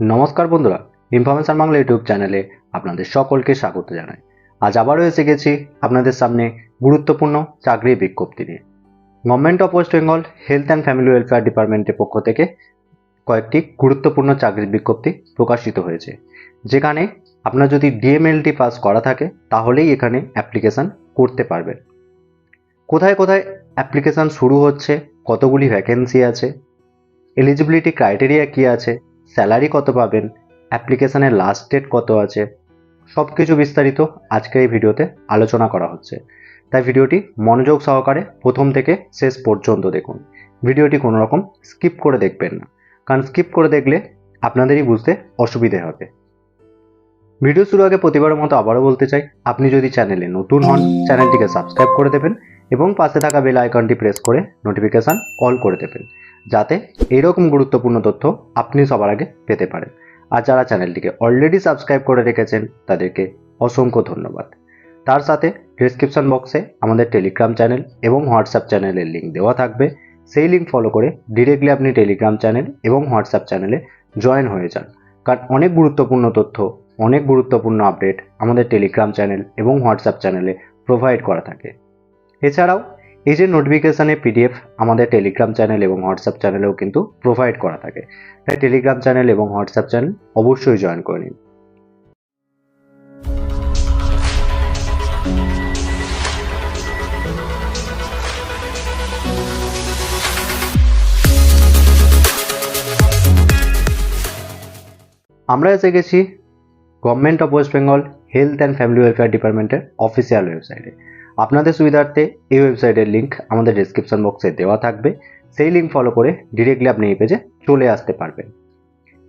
নমস্কার বন্ধুরা information Bangla YouTube চ্যানেলে আপনাদের সকলকে স্বাগত জানাই। আজ আবারও এসে গেছি আপনাদের সামনে গুরুত্বপূর্ণ চাকরির বিজ্ঞপ্তি নিয়ে। Government of West Bengal health and family welfare ডিপার্টমেন্টের পক্ষ থেকে কয়েকটি গুরুত্বপূর্ণ চাকরির বিজ্ঞপ্তি প্রকাশিত হয়েছে, যেখানে আপনার যদি ডিএমএলটি পাস করা থাকে, তাহলেই এখানে অ্যাপ্লিকেশান করতে পারবেন। কোথায় কোথায় অ্যাপ্লিকেশান শুরু হচ্ছে, কতগুলি ভ্যাকেন্সি আছে এলিজিবিলিটি ক্রাইটেরিয়া কী আছে স্যালারি কত পাবেন? অ্যাপ্লিকেশানের লাস্ট ডেট কত আছে? সব কিছু বিস্তারিত আজকের এই ভিডিওতে আলোচনা করা হচ্ছে। তাই ভিডিওটি মনোযোগ সহকারে প্রথম থেকে শেষ পর্যন্ত দেখুন। ভিডিওটি কোনো রকম স্কিপ করে দেখবেন না। কারণ স্কিপ করে দেখলে আপনাদেরই বুঝতে অসুবিধে হবে। ভিডিও শুরু আগে প্রতিবারের মতো আবারও বলতে চাই, আপনি যদি চ্যানেলে নতুন হন চ্যানেলটিকে সাবস্ক্রাইব করে দেবেন। এবং পাশে থাকা বেল আইকনটি প্রেস করে নোটিফিকেশান অল করে দেবেন, যাতে এইরকম গুরুত্বপূর্ণ তথ্য আপনি সবার আগে পেতে পারেন। আর যারা চ্যানেলটিকে অলরেডি সাবস্ক্রাইব করে রেখেছেন, তাদেরকে অসংখ্য ধন্যবাদ। তার সাথে ডিসক্রিপশন বক্সে আমাদের টেলিগ্রাম চ্যানেল এবং হোয়াটসঅ্যাপ চ্যানেলের লিঙ্ক দেওয়া থাকবে। সেই লিঙ্ক ফলো করে ডিরেক্টলি আপনি টেলিগ্রাম চ্যানেল এবং হোয়াটসঅ্যাপ চ্যানেলে জয়েন হয়ে যান। কারণ অনেক গুরুত্বপূর্ণ তথ্য, অনেক গুরুত্বপূর্ণ আপডেট আমাদের টেলিগ্রাম চ্যানেল এবং হোয়াটসঅ্যাপ চ্যানেলে প্রোভাইড করা থাকে। এছাড়াও, এই যে নোটিফিকেশানের পিডিএফ আমাদের টেলিগ্রাম চ্যানেল এবং হোয়াটসঅ্যাপ চ্যানেলেও কিন্তু প্রোভাইড করা থাকে। তাই টেলিগ্রাম চ্যানেল এবং হোয়াটসঅ্যাপ চ্যানেল অবশ্যই জয়েন করে নিন। আমরা এসে গেছি government of West Bengal health and family welfare ডিপার্টমেন্টের অফিসিয়াল ওয়েবসাইটে আপনাদের সুবিধার্থে এই ওয়েবসাইটের লিঙ্ক আমাদের ডিসক্রিপশন বক্সে দেওয়া থাকবে। সেই লিঙ্ক ফলো করে ডিরেক্টলি আপনি এই পেজে চলে আসতে পারবেন।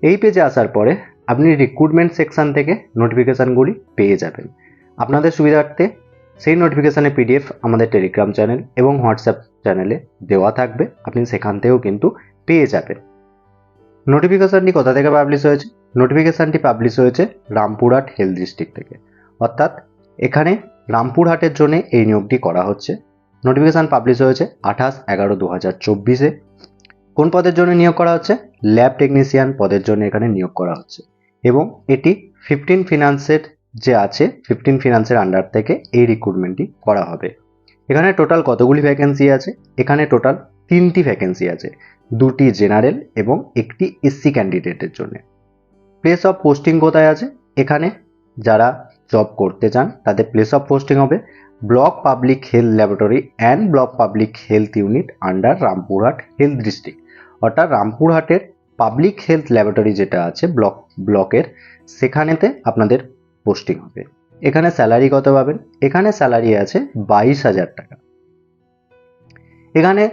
এই পেজে আসার পরে আপনি রিক্রুটমেন্ট সেকশন থেকে নোটিফিকেশানগুলি পেয়ে যাবেন। আপনাদের সুবিধার্থে সেই নোটিফিকেশানের পিডিএফ আমাদের টেলিগ্রাম চ্যানেল এবং হোয়াটসঅ্যাপ চ্যানেলে দেওয়া থাকবে। আপনি সেখান থেকেও কিন্তু পেয়ে যাবেন। নোটিফিকেশানটি কোথা থেকে পাবলিশ হয়েছে? নোটিফিকেশানটি পাবলিশ হয়েছে রামপুরহাট হেলথ ডিস্ট্রিক্ট থেকে। অর্থাৎ এখানে রামপুরহাটের জন্য এই নিয়োগটি করা হচ্ছে। নোটিফিকেশান পাবলিশ হয়েছে আঠাশ এগারো দু হাজার চব্বিশে। কোন পদের জন্য নিয়োগ করা হচ্ছে? ল্যাব টেকনিশিয়ান পদের জন্য এখানে নিয়োগ করা হচ্ছে। এবং এটি ফিফটিন ফিনান্সের যে আছে ফিফটিন ফিনান্সের আন্ডার থেকে এই রিক্রুটমেন্টটি করা হবে। এখানে টোটাল কতগুলি ভ্যাকেন্সি আছে? এখানে টোটাল তিনটি ভ্যাকেন্সি আছে। দুটি জেনারেল এবং একটি এসসি ক্যান্ডিডেটের জন্য। প্লেস অফ পোস্টিং কোথায় আছে? এখানে যারা জব করতে চান তাদের প্লেস অফ পোস্টিং হবে। Block public health laboratory and block public health unit under Rampurhat health district অর্থাৎ রামপুরহাটের পাবলিক হেলথ ল্যাবরেটরি যেটা আছে ব্লক ব্লকের সেখানেতে আপনাদের পোস্টিং হবে। এখানে স্যালারি কত পাবেন? এখানে স্যালারি আছে বাইশ হাজার টাকা। এখানে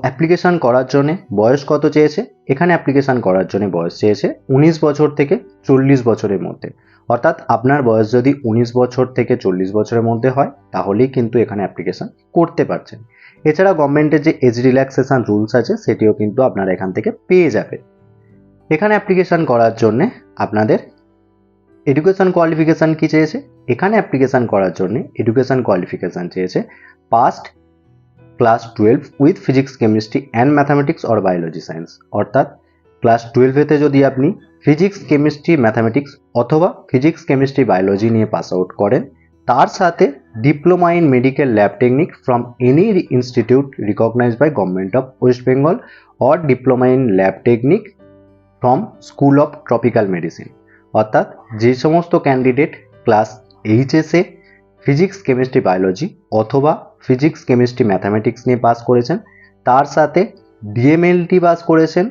অ্যাপ্লিকেশান করার জন্য বয়স কত চেয়েছে? এখানে অ্যাপ্লিকেশান করার জন্য বয়স চেয়েছে উনিশ বছর থেকে চল্লিশ বছরের মধ্যে। অর্থাৎ আপনার বয়স যদি উনিশ বছর থেকে চল্লিশ বছরের মধ্যে হয়, তাহলেই কিন্তু এখানে অ্যাপ্লিকেশান করতে পারছেন। এছাড়া গভর্নমেন্টের যে এজ রিল্যাক্সেশন রুলস আছে, সেটিও কিন্তু আপনারা এখান থেকে পেয়ে যাবেন। এখানে অ্যাপ্লিকেশান করার জন্যে আপনাদের এডুকেশান কোয়ালিফিকেশান কী চেয়েছে? এখানে অ্যাপ্লিকেশান করার জন্যে এডুকেশান কোয়ালিফিকেশান চেয়েছে passed class twelve with physics chemistry and mathematics or biology science অর্থাৎ ক্লাস টুয়েলভেতে যদি আপনি ফিজিক্স কেমিস্ট্রি ম্যাথামেটিক্স অথবা ফিজিক্স কেমিস্ট্রি বায়োলজি নিয়ে পাস আউট করেন, তার সাথে diploma in medical lab technique from any institute recognise by government of West Bengal or diploma in lab technique from school of tropical medicine অর্থাৎ যে সমস্ত candidate class এইচএসে physics chemistry biology অথবা physics chemistry mathematics নিয়ে pass করেছেন, তার সাথে DMLT pass করেছেন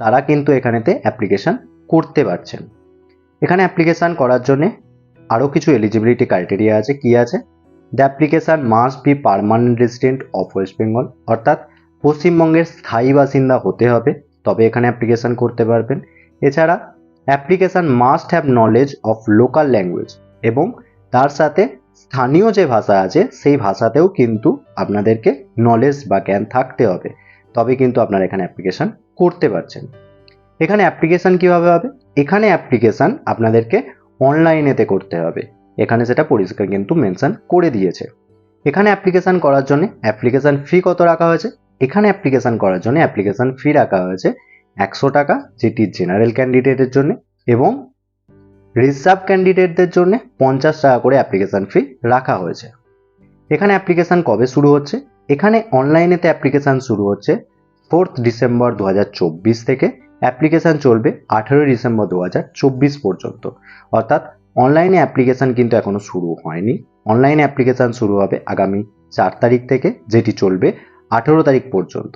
তারা কিন্তু এখানেতে অ্যাপ্লিকেশান করতে পারছেন। এখানে অ্যাপ্লিকেশান করার জন্য আরও কিছু এলিজিবিলিটি ক্রাইটেরিয়া আছে। কি আছে? The application must be permanent resident of West Bengal অর্থাৎ পশ্চিমবঙ্গের স্থায়ী বাসিন্দা হতে হবে, তবে এখানে অ্যাপ্লিকেশান করতে পারবেন। এছাড়া application must have knowledge of local language এবং তার সাথে স্থানীয় যে ভাষা আছে, সেই ভাষাতেও কিন্তু আপনাদেরকে নলেজ বা জ্ঞান থাকতে হবে। তবে কিন্তু আপনারা এখানে অ্যাপ্লিকেশান করতে পারছেন। এখানে অ্যাপ্লিকেশান কীভাবে হবে? এখানে অ্যাপ্লিকেশান আপনাদেরকে অনলাইনেতে করতে হবে। এখানে সেটা পরিষ্কার কিন্তু মেনশন করে দিয়েছে। এখানে অ্যাপ্লিকেশান করার জন্য অ্যাপ্লিকেশান ফি কত রাখা হয়েছে? এখানে অ্যাপ্লিকেশান করার জন্য অ্যাপ্লিকেশান ফি রাখা হয়েছে একশো টাকা, যেটি জেনারেল ক্যান্ডিডেটের জন্য, এবং রিজার্ভ ক্যান্ডিডেটদের জন্য পঞ্চাশ টাকা করে অ্যাপ্লিকেশান ফি রাখা হয়েছে। এখানে অ্যাপ্লিকেশান কবে শুরু হচ্ছে? এখানে অনলাইনেতে অ্যাপ্লিকেশান শুরু হচ্ছে ফোর্থ ডিসেম্বর দু হাজার চব্বিশ থেকে। অ্যাপ্লিকেশান চলবে আঠেরোই ডিসেম্বর দু হাজার চব্বিশ পর্যন্ত। অর্থাৎ অনলাইনে অ্যাপ্লিকেশান কিন্তু এখনও শুরু হয়নি। অনলাইনে অ্যাপ্লিকেশান শুরু হবে আগামী চার তারিখ থেকে, যেটি চলবে আঠেরো তারিখ পর্যন্ত।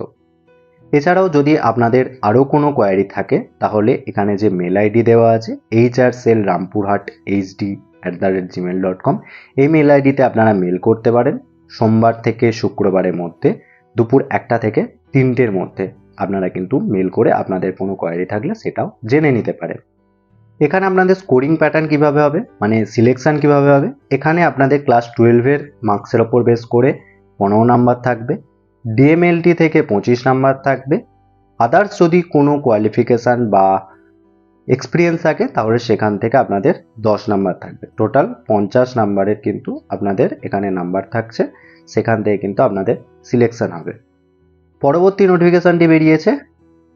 এছাড়াও যদি আপনাদের আরও কোনো কোয়ারি থাকে, তাহলে এখানে যে মেল আইডি দেওয়া আছে H R cell Rampurhat HD at the rate Gmail dot com এই মেল আইডিতে আপনারা মেল করতে পারেন। সোমবার থেকে শুক্রবারের মধ্যে, দুপুর একটা থেকে তিনটের মধ্যে। আপনারা কিন্তু মেল করে আপনাদের কোনো কোয়ারি থাকলে সেটাও জেনে নিতে পারেন। এখানে আপনাদের স্কোরিং প্যাটার্ন কীভাবে হবে? মানে সিলেকশন কীভাবে হবে? এখানে আপনাদের ক্লাস টুয়েলভের মার্কসের ওপর বেস করে পনেরো নাম্বার থাকবে ডিএমএলটি থেকে পঁচিশ নাম্বার থাকবে। আদার্স যদি কোনো কোয়ালিফিকেশান বা এক্সপিরিয়েন্স থাকে তাহলে সেখান থেকে আপনাদের দশ নাম্বার থাকবে। টোটাল পঞ্চাশ নাম্বারের কিন্তু আপনাদের এখানে নাম্বার থাকছে। সেখান থেকে কিন্তু আপনাদের সিলেকশন হবে। পরবর্তী নোটিফিকেশানটি বেরিয়েছে।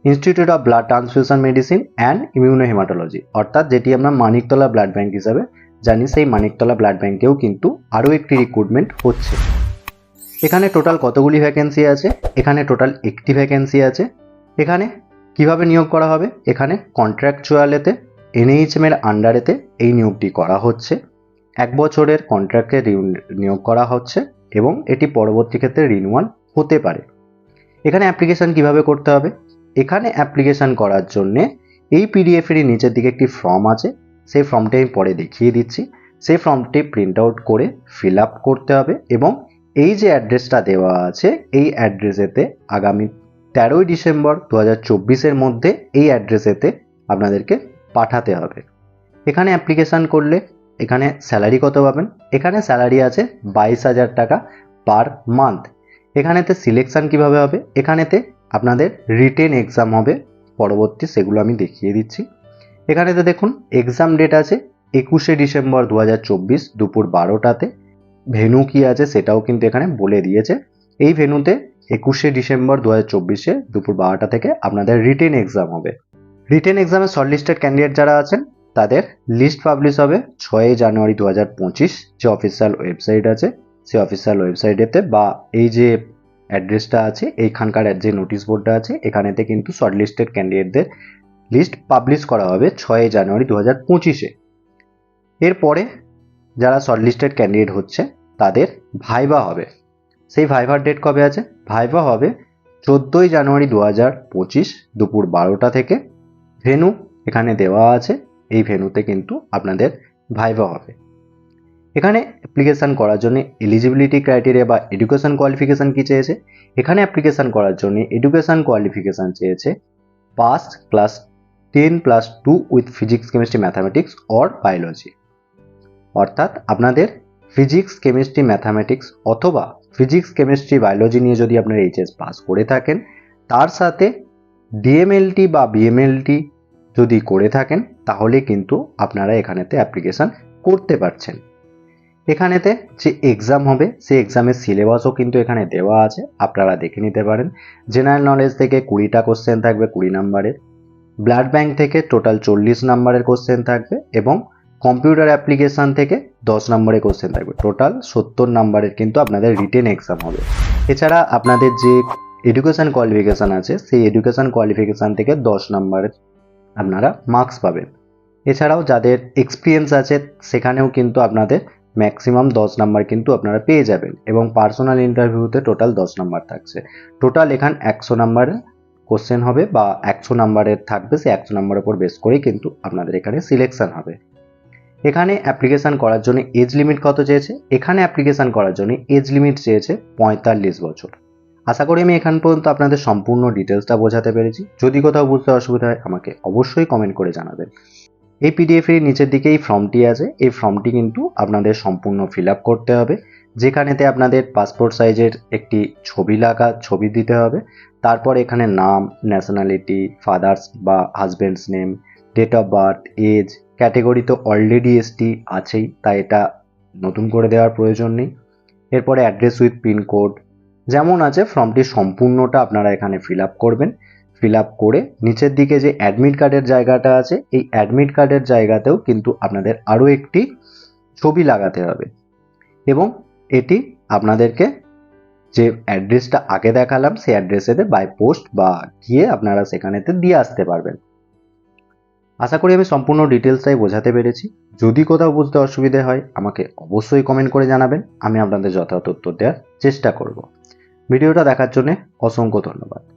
Institute of blood transfusion medicine and immunohaematology অর্থাৎ যেটি আমরা মানিকতলা ব্লাড ব্যাংক হিসাবে জানি, সেই মানিকতলা ব্লাড ব্যাংকেও কিন্তু আরও একটি রিক্রুটমেন্ট হচ্ছে। এখানে টোটাল কতগুলি ভ্যাকেন্সি আছে? এখানে টোটাল একটি ভ্যাকেন্সি আছে। এখানে কীভাবে নিয়োগ করা হবে? এখানে কন্ট্রাকচুয়ালেতে এনএইচএম এর আন্ডারেতে এই নিয়োগটি করা হচ্ছে। এক বছরের কন্ট্রাক্টে নিয়োগ করা হচ্ছে এবং এটি পরবর্তী ক্ষেত্রে রিনিউয়াল হতে পারে। এখানে অ্যাপ্লিকেশান কীভাবে করতে হবে? এখানে অ্যাপ্লিকেশান করার জন্যে এই পিডিএফেরই নিচের দিকে একটি ফর্ম আছে। সেই ফর্মটি আমি পরে দেখিয়ে দিচ্ছি। সেই ফর্মটি প্রিন্ট আউট করে ফিল আপ করতে হবে এবং এই যে অ্যাড্রেসটা দেওয়া আছে, এই অ্যাড্রেসেতে আগামী তেরোই ডিসেম্বর দু হাজার চব্বিশের মধ্যে এই অ্যাড্রেসেতে আপনাদেরকে পাঠাতে হবে। এখানে অ্যাপ্লিকেশান করলে এখানে স্যালারি কত পাবেন? এখানে স্যালারি আছে বাইশ হাজার টাকা পার মান্থ। এখানেতে সিলেকশান কীভাবে হবে? এখানেতে আপনাদের রিটেন এক্সাম হবে। পরবর্তী সেগুলো আমি দেখিয়ে দিচ্ছি। এখানেতে দেখুন, এক্সাম ডেট আছে একুশে ডিসেম্বর দু হাজার চব্বিশ দুপুর বারোটাতে। ভেনু কি আছে সেটাও কিন্তু এখানে বলে দিয়েছে। এই ভেনুতে একুশে ডিসেম্বর দু হাজার চব্বিশে দুপুর বারোটা থেকে আপনাদের রিটেন এক্সাম হবে। রিটেন এক্সামে শর্টলিস্টেড ক্যান্ডিডেট যারা আছেন, তাদের লিস্ট পাবলিশ হবে ছয়ই জানুয়ারি দু হাজার পঁচিশ। যে অফিসিয়াল ওয়েবসাইট আছে, সেই অফিসিয়াল ওয়েবসাইটেতে বা এই যে অ্যাড্রেসটা আছে, এইখানকার যে নোটিশ বোর্ডটা আছে, এখানেতে কিন্তু শর্টলিস্টেড ক্যান্ডিডেটদের লিস্ট পাবলিশ করা হবে ছয়ই জানুয়ারি দু হাজার পঁচিশে। এরপরে যারা শর্টলিস্টেড ক্যান্ডিডেট হচ্ছে, তাদের ভাইবা হবে। সেই ভাইভার ডেট কবে আছে? ভাইভা হবে চোদ্দোই জানুয়ারি দু হাজার পঁচিশ দুপুর বারোটা থেকে। ভেনু এখানে দেওয়া আছে, এই ভেনুতে কিন্তু আপনাদের ভাইভা হবে। এখানে অ্যাপ্লিকেশান করার জন্য এলিজিবিলিটি ক্রাইটেরিয়া বা এডুকেশান কোয়ালিফিকেশান কী চেয়েছে? এখানে অ্যাপ্লিকেশান করার জন্য এডুকেশান কোয়ালিফিকেশান চেয়েছে pass class ten plus two with physics chemistry mathematics or biology অর্থাৎ আপনাদের ফিজিক্স কেমিস্ট্রি ম্যাথামেটিক্স অথবা ফিজিক্স কেমিস্ট্রি বায়োলজি নিয়ে যদি আপনার এইচএস পাস করে থাকেন, তার সাথে ডিএমএলটি বা বিএমএলটি যদি করে থাকেন, তাহলে কিন্তু আপনারা এখানেতে অ্যাপ্লিকেশান করতে পারছেন। এখানেতে যে এক্সাম হবে, সেই এক্সামের সিলেবাসও কিন্তু এখানে দেওয়া আছে, আপনারা দেখে নিতে পারেন। জেনারেল নলেজ থেকে কুড়িটা কোশ্চেন থাকবে, কুড়ি নাম্বারের ব্লাড ব্যাংক থেকে টোটাল চল্লিশ নাম্বারের কোশ্চেন থাকবে এবং কম্পিউটার অ্যাপ্লিকেশান থেকে দশ নম্বরের কোশ্চেন থাকবে। টোটাল সত্তর নাম্বারের কিন্তু আপনাদের রিটেন এক্সাম হবে। এছাড়া আপনাদের যে এডুকেশান কোয়ালিফিকেশান আছে, সেই এডুকেশান কোয়ালিফিকেশান থেকে দশ নম্বরের আপনারা মার্কস পাবেন। এছাড়াও যাদের এক্সপিরিয়েন্স আছে, সেখানেও কিন্তু আপনাদের ম্যাক্সিমাম দশ নাম্বার কিন্তু আপনারা পেয়ে যাবেন এবং পার্সোনাল ইন্টারভিউতে টোটাল দশ নাম্বার থাকছে। টোটাল এখান একশো নাম্বারের কোশ্চেন হবে বা একশো নাম্বারের থাকবে, সেই একশো নাম্বারের উপর বেস করেই কিন্তু আপনাদের এখানে সিলেকশন হবে। এখানে অ্যাপ্লিকেশান করার জন্য এজ লিমিট কত চেয়েছে? এখানে অ্যাপ্লিকেশান করার জন্য এজ লিমিট চেয়েছে পঁয়তাল্লিশ বছর। আশা করি আমি এখান পর্যন্ত আপনাদের সম্পূর্ণ ডিটেলসটা বোঝাতে পেরেছি। যদি কোথাও বুঝতে অসুবিধা হয়, আমাকে অবশ্যই কমেন্ট করে জানাবেন। এই পিডিএফ এর নিচের দিকে এই ফর্মটি আছে। এই ফর্মটি কিন্তু আপনাদের সম্পূর্ণ ফিল করতে হবে। যেখানেতে আপনাদের পাসপোর্ট সাইজের একটি ছবি লাগা, ছবি দিতে হবে। তারপর এখানে নাম ন্যাশনালিটি ফাদার্স বা husband's name date of birth age category তো অলরেডি এসটি আছেই, তাই এটা নতুন করে দেওয়ার প্রয়োজন নেই। এরপরে অ্যাড্রেস উইথ পিনকোড যেমন আছে ফর্মটি সম্পূর্ণটা আপনারা এখানে ফিল আপ করবেন। ফিল আপ করে নিচের দিকে যে অ্যাডমিট কার্ডের জায়গাটা আছে, এই অ্যাডমিট কার্ডের জায়গাতেও কিন্তু আপনাদের আরও একটি ছবি লাগাতে হবে। এবং এটি আপনাদেরকে যে অ্যাড্রেসটা আগে দেখালাম, সেই অ্যাড্রেসেতে বাই পোস্ট বা গিয়ে আপনারা সেখানেতে দিয়ে আসতে পারবেন। আশা করি আমি সম্পূর্ণ ডিটেলসটাই বোঝাতে পেরেছি। যদি কোথাও বুঝতে অসুবিধে হয়, আমাকে অবশ্যই কমেন্ট করে জানাবেন। আমি আপনাদের যথাযথ উত্তর দেওয়ার চেষ্টা করব। ভিডিওটা দেখার জন্য অসংখ্য ধন্যবাদ।